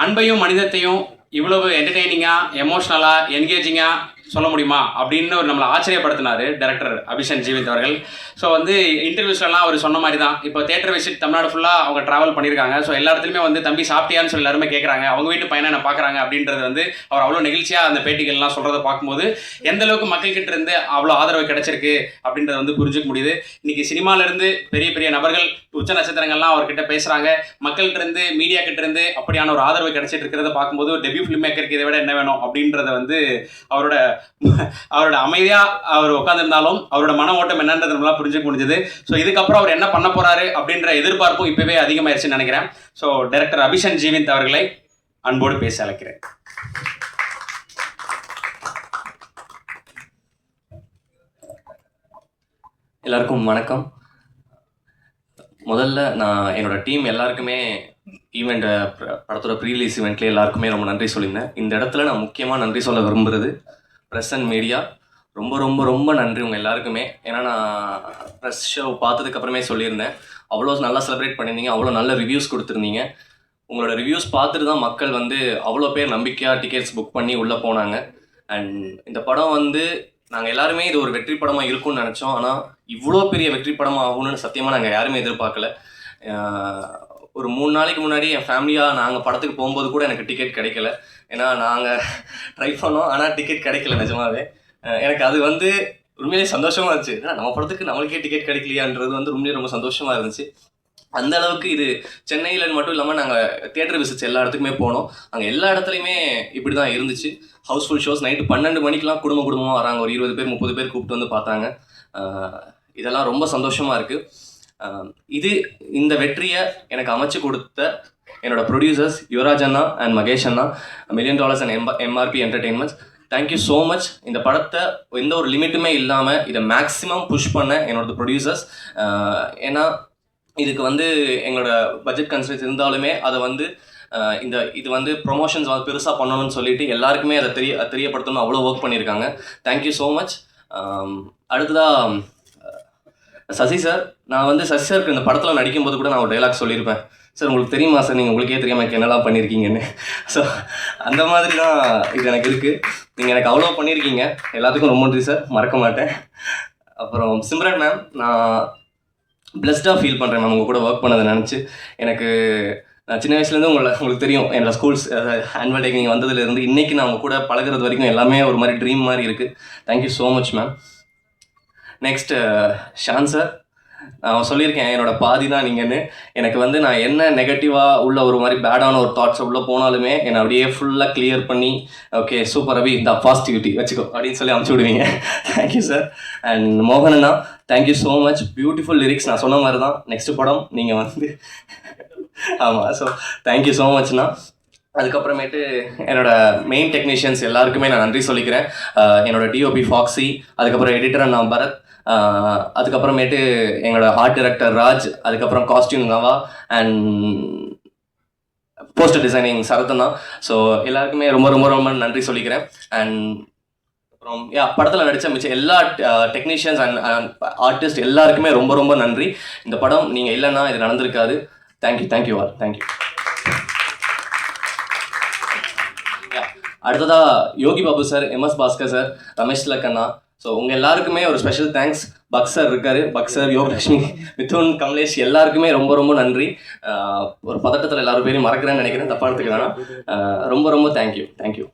அன்பையும் மனிதத்தையும் இவ்வளவு என்டர்டெய்னிங்காக எமோஷ்னலாக என்கேஜிங்காக சொல்ல முடியுமா? அப்படின்னு ஒரு நம்மளை ஆச்சரியப்படுத்தினார் டைரக்டர் அபிஷன் ஜீவித் அவர்கள். ஸோ வந்து இன்டர்வியூஸ்லாம் அவர் சொன்ன மாதிரி தான் இப்போ தேட்டர் விசிட் தமிழ்நாடு ஃபுல்லாக அவங்க ட்ராவல் பண்ணியிருக்காங்க ஸோ எல்லா இடத்துலையுமே வந்து தம்பி சாப்பிட்டியான்னு சொல்லி எல்லாருமே கேட்குறாங்க அவங்க வீட்டு பையனை என்ன பார்க்குறாங்க அப்படின்றது வந்து அவர் அவ்வளோ நெகிழ்ச்சியாக அந்த பேட்டிகள்லாம் சொல்கிறத பார்க்கும்போது எந்த அளவுக்கு மக்கள்கிட்ட இருந்து அவ்வளோ ஆதரவு கிடைச்சிருக்கு? அப்படின்றத வந்து புரிஞ்சுக்க முடியுது. இன்னைக்கு சினிமாவிலேருந்து பெரிய பெரிய நபர்கள் உச்ச நட்சத்திரங்கள்லாம் அவர்கிட்ட பேசுகிறாங்க மக்கள்கிட்ட இருந்து மீடியா கிட்ட இருந்து அப்படியான ஒரு ஆதரவு கிடைச்சிட்டு இருக்கிறத பார்க்கும்போது ஒரு டெபியூ ஃபிலிம் மேக்கருக்கு இதை விட என்ன வேணும்? அப்படின்றத வந்து அவரோட அவரோட அமைதியா அவர் உட்காந்துருந்தாலும் அவரோட மன ஓட்டம் என்னன்றது நம்மளால புரிஞ்சுக்க முடிஞ்சது. ஸோ இதுக்கப்புறம் அவர் என்ன பண்ண போறாரு அப்படின்ற எதிர்பார்ப்பும் இப்பவே அதிகமாயிருச்சுன்னு நினைக்கிறேன். ஸோ டைரக்டர் அபிஷன் ஜீவிந்த் அவர்களை அன்போடு பேச அழைக்கிறேன். எல்லாருக்கும் வணக்கம். முதல்ல நான் என்னோட டீம் எல்லாருக்குமே ஈவெண்ட் படத்தோட ப்ரீலீஸ் ஈவெண்ட்ல எல்லாருக்குமே ரொம்ப நன்றி சொல்லியிருந்தேன். இந்த இடத்துல நான் முக்கியமாக நன்றி சொல்ல விரும்புகிறது ப்ரெஸ் அண்ட் மீடியா ரொம்ப ரொம்ப ரொம்ப நன்றி உங்கள் எல்லாருக்குமே. ஏன்னா நான் ப்ரெஸ் ஷோ பார்த்ததுக்கப்புறமே சொல்லியிருந்தேன். அவ்வளோ நல்லா செலிப்ரேட் பண்ணியிருந்தீங்க. அவ்வளோ நல்ல ரிவ்யூஸ் கொடுத்துருந்தீங்க. உங்களோட ரிவ்யூஸ் பார்த்துட்டு தான் மக்கள் வந்து அவ்வளோ பேர் நம்பிக்கையாக டிக்கெட்ஸ் புக் பண்ணி உள்ளே போனாங்க. அண்ட் இந்த படம் வந்து நாங்கள் எல்லாருமே இது ஒரு வெற்றி படமாக இருக்கும்னு நினச்சோம். ஆனால் இவ்வளோ பெரிய வெற்றி படமாக ஆகும்னு சத்தியமாக நாங்கள் யாருமே எதிர்பார்க்கல. ஒரு மூணு நாளைக்கு முன்னாடி என் ஃபேமிலியாக நாங்கள் படத்துக்கு போகும்போது கூட எனக்கு டிக்கெட் கிடைக்கல. ஏன்னா நாங்கள் ட்ரை பண்ணோம். ஆனால் டிக்கெட் கிடைக்கல நிஜமாவே. எனக்கு அது வந்து உண்மையிலேயே சந்தோஷமாக இருந்துச்சு. ஏன்னா நம்ம படத்துக்கு நம்மளுக்கே டிக்கெட் கிடைக்கலையான்றது வந்து உண்மையிலே ரொம்ப சந்தோஷமாக இருந்துச்சு. அந்த அளவுக்கு இது சென்னையில் மட்டும் இல்லாமல் நாங்கள் தேட்டர் விசிட்ஸ் எல்லா இடத்துக்குமே போனோம். அங்கே எல்லா இடத்துலையுமே இப்படி தான் இருந்துச்சு. ஹவுஸ்ஃபுல் ஷோஸ் நைட்டு பன்னெண்டு மணிக்கெலாம் குடும்ப குடும்பமாக வராங்க. ஒரு இருபது பேர் முப்பது பேர் கூப்பிட்டு வந்து பார்த்தாங்க. இதெல்லாம் ரொம்ப சந்தோஷமாக இருக்குது இது இந்த வெற்றியை எனக்கு அமைச்சு கொடுத்த என்னோட ப்ரொடியூசர்ஸ் யுவராஜ் அண்ணா and Mahesh Anna million dollars and M MRP entertainments thank you so much இந்த படத்தை எந்த ஒரு லிமிட்டுமே இல்லாமல் இதை மேக்ஸிமம் புஷ் பண்ண என்னோட ப்ரொடியூசர்ஸ் ஏன்னா இதுக்கு வந்து எங்களோட பட்ஜெட் கன்சர்ன்ஸ் இருந்தாலுமே அதை வந்து இந்த இது வந்து ப்ரொமோஷன்ஸ் வந்து பெருசாக பண்ணணும்னு சொல்லிட்டு எல்லாருக்குமே அதை தெரிய தெரியப்படுத்தணும் அவ்வளோ ஒர்க் பண்ணியிருக்காங்க. தேங்க்யூ ஸோ மச் அடுத்ததாக சசி சார் நான் வந்து சசி சாருக்கு இந்த படத்தில் நடிக்கும்போது கூட நான் ஒரு டைலாக் சொல்லியிருப்பேன். சார் உங்களுக்கு தெரியுமா சார் நீங்கள் உங்களுக்கே தெரியாமல் எனக்கு என்னெல்லாம் பண்ணியிருக்கீங்கன்னு. ஸோ அந்த மாதிரி தான் இது எனக்கு இருக்குது நீங்கள் எனக்கு அவ்வளோ பண்ணியிருக்கீங்க. எல்லாத்துக்கும் ரொம்ப நன்றி சார் மறக்க மாட்டேன். அப்புறம் சிம்ரன் மேம் நான் பிளஸ்டாக ஃபீல் பண்ணுறேன் மேம் உங்கள் கூட ஒர்க் பண்ணதை நினச்சி. எனக்கு நான் சின்ன வயசுலேருந்து உங்களை உங்களுக்கு தெரியும். என்னோடய ஸ்கூல்ஸ் ஆனுவல் டே நீங்கள் வந்ததுலேருந்து இன்றைக்கி நான் உங்கள் கூட பழகுறது வரைக்கும் எல்லாமே ஒரு மாதிரி ட்ரீம் மாதிரி இருக்குது thank you so much ma'am next Shaan sir நான் சொல்லியிருக்கேன் என்னோட பாதி தான் நீங்கன்னு. எனக்கு வந்து நான் என்ன நெகட்டிவாக உள்ள ஒரு மாதிரி பேடான ஒரு தாட்ஸ் உள்ளே போனாலுமே என்னை அப்படியே ஃபுல்லாக கிளியர் பண்ணி ஓகே சூப்பர் ரவி இந்த பாசிட்டிவிட்டி வச்சுக்கோ அப்படின்னு சொல்லி அமுச்சு விடுவீங்க. Thank you sir and மோகனண்ணா thank you so much beautiful lyrics நான் சொன்ன மாதிரி தான். நெக்ஸ்ட் படம் நீங்கள் வந்து ஆமாம் ஸோ தேங்க்யூ ஸோ மச்ண்ணா அதுக்கப்புறமேட்டு என்னோட மெயின் டெக்னீஷியன்ஸ் எல்லாருக்குமே நான் நன்றி சொல்லிக்கிறேன். என்னோட டிஓபி ஃபாக்ஸி அதுக்கப்புறம் எடிட்டர் நான் பரத் அதுக்கப்புறமேட்டு எங்களோட ஆர்ட் டிரெக்டர் ராஜ் அதுக்கப்புறம் costume Nava and poster designing சரத்தன் தான். ஸோ எல்லாருக்குமே ரொம்ப ரொம்ப ரொம்ப நன்றி சொல்லிக்கிறேன். அண்ட் அப்புறம் யா படத்தில் நடித்த மிச்சம் எல்லா டெக்னீஷியன்ஸ் அண்ட் ஆர்டிஸ்ட் எல்லாருக்குமே ரொம்ப ரொம்ப நன்றி. இந்த படம் நீங்கள் இல்லைன்னா இது நடந்திருக்காது. Thank you thank you all thank you அடுத்ததா Yogi Babu sir MS Bhaskar sir Ramesh Lakkanna so உங்கள் எல்லாருக்குமே ஒரு ஸ்பெஷல் தேங்க்ஸ் பக் சார் இருக்காரு. பக் சார் யோகலட்சுமி மிதுன் கமலேஷ் எல்லாருக்குமே ரொம்ப ரொம்ப நன்றி. ஒரு பதட்டத்தில் எல்லாரும் பேரையும் மறக்கிறேன்னு நினைக்கிறேன். தப்பானதுக்கு வேணாம் ரொம்ப ரொம்ப தேங்க்யூ தேங்க்யூ